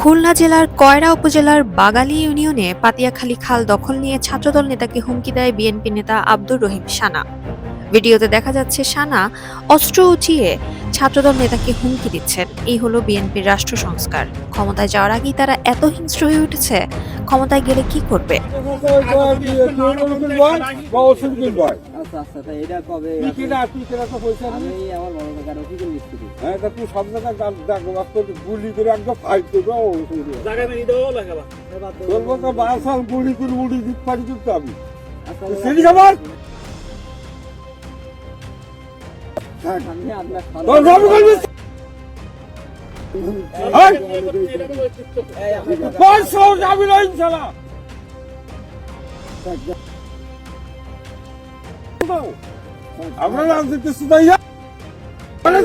খুলনা জেলার কয়রা উপজেলার বাগালি ইউনিয়নে পাতিয়াখালী খাল দখল নিয়ে ছাত্রদল নেতাকে হুমকি দেয় বিএনপি নেতা আব্দুর রহিম সানা। ভিডিওতে দেখা যাচ্ছে, সানা অস্ত্র উঠিয়ে ছাত্রদল নেতাকে হুমকি দিচ্ছেন। এই হলো বিএনপির রাষ্ট্র সংস্কার। ক্ষমতায় যাওয়ার আগেই তারা এত হিংস্র হয়ে উঠেছে, ক্ষমতায় গেলে কি করবে? আচ্ছা আচ্ছা তা এটা কবে আমি আমার বড় কাকার অফিসের মিস্ত্রি গুলি করে একদম ফাইট করবে ও বলব তো বাসাল গুলি করে উড়ি দিতে পারি কিন্তু আমি সেটি খাবার আমি আমরা রাজনীতি সুদাইয়া মানে